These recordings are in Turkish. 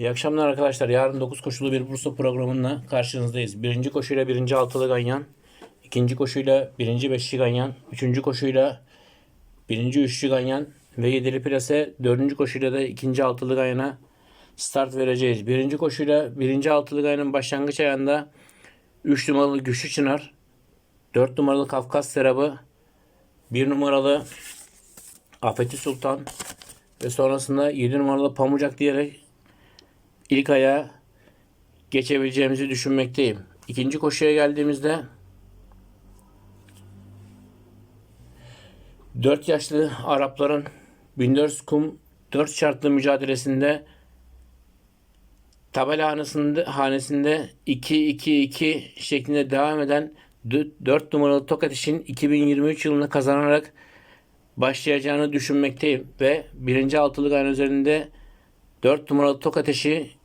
İyi akşamlar arkadaşlar. Yarın 9 koşulu bir Bursa programında karşınızdayız. Birinci koşuyla birinci altılı ganyan. ikinci koşuyla birinci beşli ganyan. Üçüncü koşuyla birinci üçlü ganyan. Ve yedili plase dördüncü koşuyla da ikinci altılı ganyana start vereceğiz. Birinci koşuyla birinci altılı ganyanın başlangıç ayağında 3 numaralı Güçlü Çınar. 4 numaralı Kafkas Serabı. 1 numaralı Afeti Sultan. Ve sonrasında 7 numaralı Pamucak diyerek ilk ayağa geçebileceğimizi düşünmekteyim. İkinci koşuya geldiğimizde 4 yaşlı Arapların 1400 kum 4 şartlı mücadelesinde tabela hanesinde, hanesinde 2-2-2 şeklinde devam eden 4 numaralı Tokat işin 2023 yılında kazanarak başlayacağını düşünmekteyim ve birinci altılık ayın üzerinde 4 numaralı tok ateşi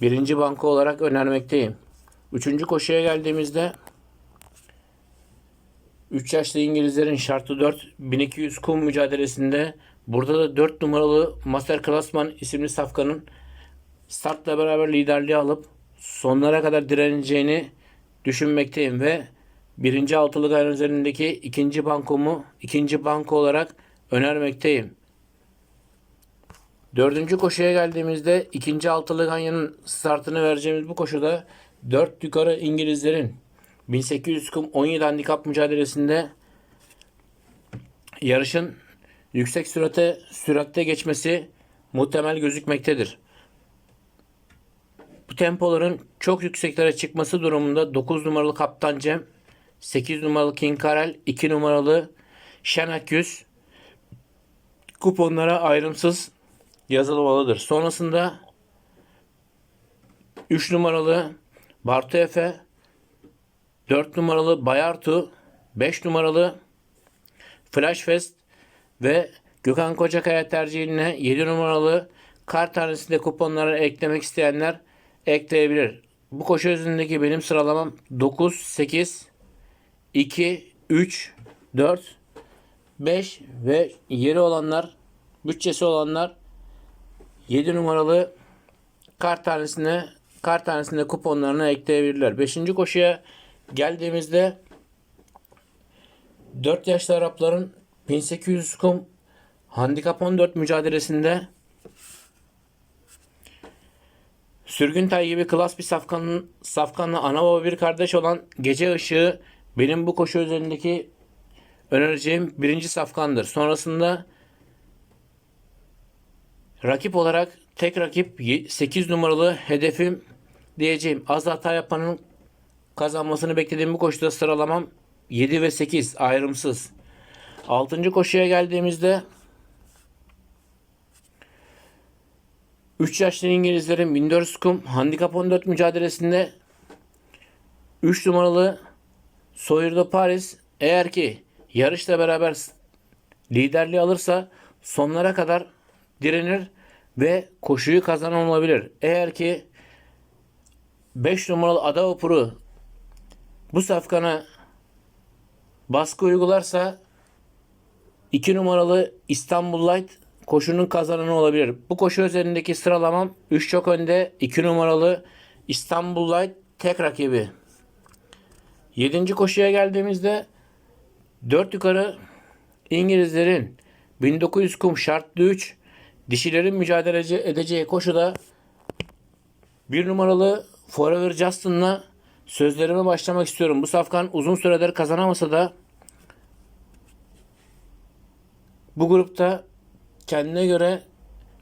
birinci banka olarak önermekteyim. Üçüncü koşuya geldiğimizde 3 yaşlı İngilizlerin şartı 4 1200 kum mücadelesinde burada da 4 numaralı Master Klasman isimli safkanın startla beraber liderliği alıp sonlara kadar direneceğini düşünmekteyim ve birinci altılık ayın üzerindeki ikinci bankomu ikinci banko olarak önermekteyim. Dördüncü koşuya geldiğimizde ikinci altılı ganyanın startını vereceğimiz bu koşuda 4 yukarı İngilizlerin 1800 kum 17 handikap mücadelesinde yarışın yüksek sürate süratte geçmesi muhtemel gözükmektedir. Bu tempoların çok yükseklere çıkması durumunda 9 numaralı Kaptan Cem, 8 numaralı King Karel, 2 numaralı Şenak 100 kuponlara ayrımsız yazılmalıdır. Sonrasında 3 numaralı Bartu Efe, 4 numaralı Bayartu, 5 numaralı Flash Fest ve Gökhan Kocakaya tercihine 7 numaralı kar tanesinde kuponlara eklemek isteyenler ekleyebilir. Bu koşu özündeki benim sıralamam 9, 8, 2, 3, 4, 5 ve yeri olanlar, bütçesi olanlar 7 numaralı kart tanesine kart tanesinde kuponlarına ekleyebilirler. 5. koşuya geldiğimizde 4 yaşlı Arapların 1800 kum handikap 14 mücadelesinde Sürgün Tay gibi klas bir safkanın, safkanla ana baba bir kardeş olan Gece Işığı benim bu koşu üzerindeki önereceğim birinci safkandır. Sonrasında rakip olarak tek rakip 8 numaralı hedefim diyeceğim. Az hata yapanın kazanmasını beklediğim bu koşuda sıralamam 7 ve 8 ayrımsız. 6. koşuya geldiğimizde 3 yaşlı İngilizlerin 1400 kum handikap 14 mücadelesinde 3 numaralı Sawyer Paris eğer ki yarışla beraber liderliği alırsa sonlara kadar direnir ve koşuyu kazanan olabilir. Eğer ki 5 numaralı Ada bu safkana baskı uygularsa 2 numaralı İstanbul Light koşunun kazananı olabilir. Bu koşu üzerindeki sıralamam 3 çok önde 2 numaralı İstanbul Light tek rakibi. 7. koşuya geldiğimizde 4 yukarı İngilizlerin 1900 kum şartlı 3 dişilerin mücadele edeceği koşuda bir numaralı Forever Justin'la sözlerime başlamak istiyorum. Bu safkan uzun süredir kazanamasa da bu grupta kendine göre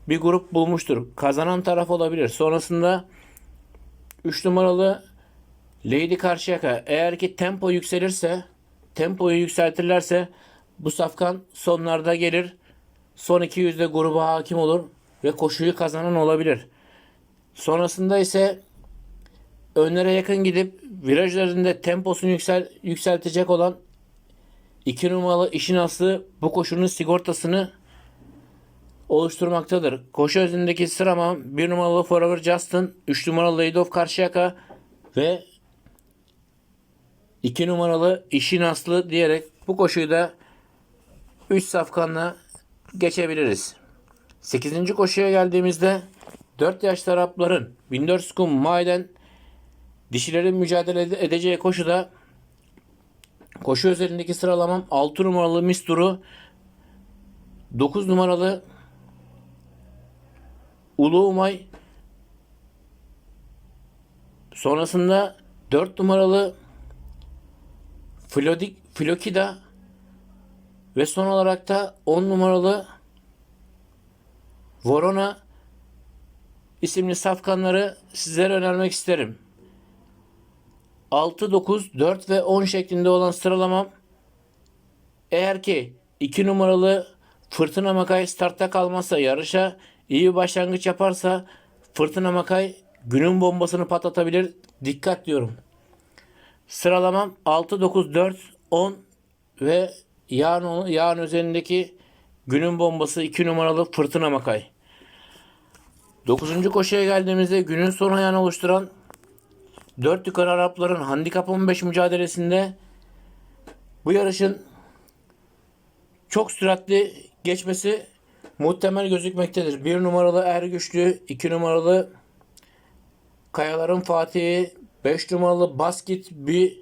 bir grup bulmuştur. Kazanan taraf olabilir. Sonrasında 3 numaralı Lady Karşıyaka eğer ki tempo yükselirse tempoyu yükseltirlerse bu safkan sonlarda gelir. Son 200'de gruba hakim olur ve koşuyu kazanan olabilir. Sonrasında ise önlere yakın gidip virajlarında temposunu yüksel, yükseltecek olan 2 numaralı işin aslı bu koşunun sigortasını oluşturmaktadır. Koşu özündeki sırama 1 numaralı Forever Justin, 3 numaralı Lady Karşıyaka ve 2 numaralı işin aslı diyerek bu koşuyu da 3 safkanla geçebiliriz. 8. koşuya geldiğimizde 4 yaşlı Arapların 1400 kum maiden dişilerin mücadele ede- edeceği koşuda koşu özelindeki sıralamam 6 numaralı Mistur'u 9 numaralı Ulu Umay sonrasında 4 numaralı Flodik, Flokida ve son olarak da 10 numaralı Vorona isimli safkanları sizlere önermek isterim. 6, 9, 4 ve 10 şeklinde olan sıralamam eğer ki 2 numaralı Fırtına Makay startta kalmazsa yarışa iyi bir başlangıç yaparsa Fırtına Makay günün bombasını patlatabilir. Dikkat diyorum. Sıralamam 6, 9, 4, 10 ve yarın, yarın üzerindeki günün bombası 2 numaralı Fırtına Makay. 9. koşuya geldiğimizde günün son ayağını oluşturan 4 yukarı Arapların handikap 15 mücadelesinde bu yarışın çok süratli geçmesi muhtemel gözükmektedir. 1 numaralı Ergüçlü, 2 numaralı Kayaların Fatih'i, 5 numaralı Basket bir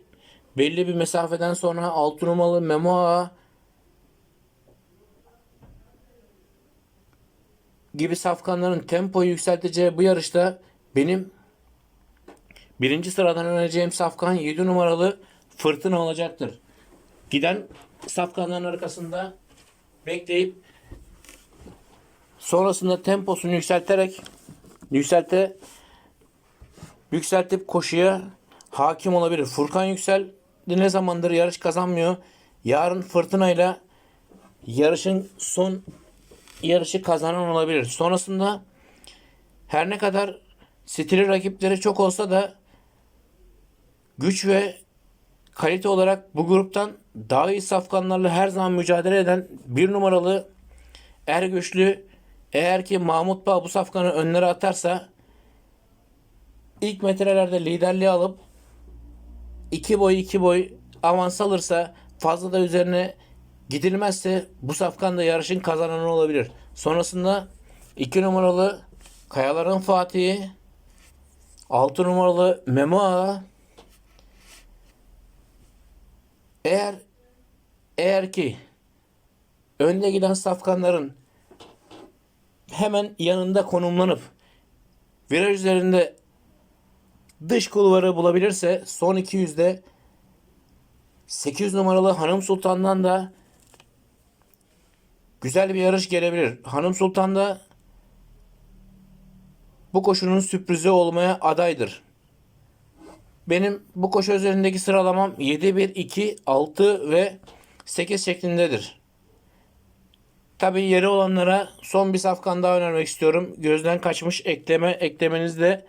belli bir mesafeden sonra 6 numaralı Memo Ağa gibi safkanların tempoyu yükselteceği bu yarışta benim birinci sıradan önereceğim safkan 7 numaralı Fırtına olacaktır. Giden safkanların arkasında bekleyip sonrasında temposunu yükselterek yükselte yükseltip koşuya hakim olabilir. Furkan Yüksel ne zamandır yarış kazanmıyor. Yarın fırtınayla yarışın son yarışı kazanan olabilir. Sonrasında her ne kadar stili rakipleri çok olsa da güç ve kalite olarak bu gruptan daha iyi safkanlarla her zaman mücadele eden bir numaralı Ergüçlü eğer ki Mahmut Bağ bu safkanı önlere atarsa ilk metrelerde liderliği alıp iki boy iki boy avans alırsa fazla da üzerine gidilmezse bu safkan da yarışın kazananı olabilir. Sonrasında 2 numaralı Kayaların Fatih'i 6 numaralı Memo Ağa eğer eğer ki önde giden safkanların hemen yanında konumlanıp viraj üzerinde dış kulvarı bulabilirse son 200'de 8 numaralı Hanım Sultan'dan da güzel bir yarış gelebilir. Hanım Sultan da bu koşunun sürprizi olmaya adaydır. Benim bu koşu üzerindeki sıralamam 7, 1, 2, 6 ve 8 şeklindedir. Tabii yeri olanlara son bir safkan daha önermek istiyorum. Gözden kaçmış ekleme eklemenizi de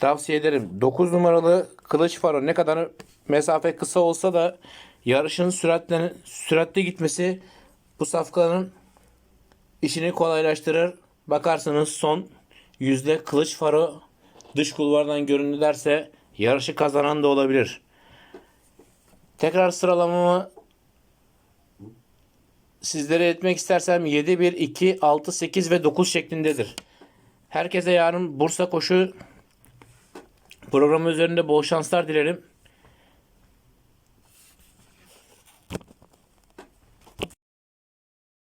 tavsiye ederim. 9 numaralı Kılıç Faro ne kadar mesafe kısa olsa da yarışın süratle, süratli gitmesi bu safkanın işini kolaylaştırır. Bakarsanız son yüzde Kılıç Faro dış kulvardan göründü derse yarışı kazanan da olabilir. Tekrar sıralamamı sizlere etmek istersem 7, 1, 2, 6, 8 ve 9 şeklindedir. Herkese yarın Bursa koşu programı üzerinde bol şanslar dilerim.